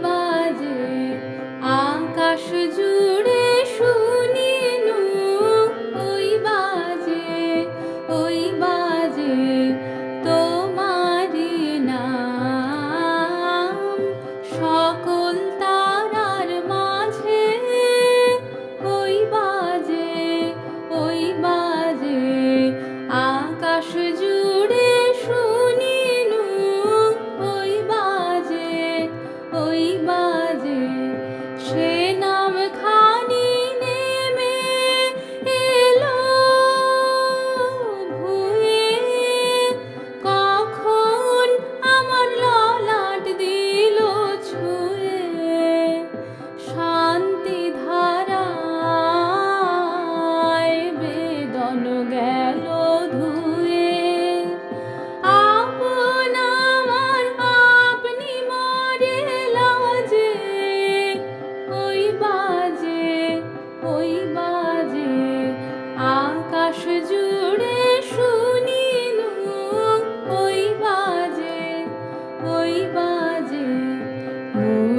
Bye.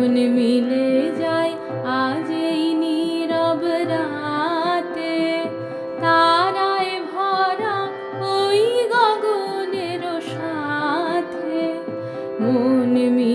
নয়ন মিলে যায় আজ এই নীরব রাতে। তারায় ভরা ওই গগনের সাথে। মন মিলে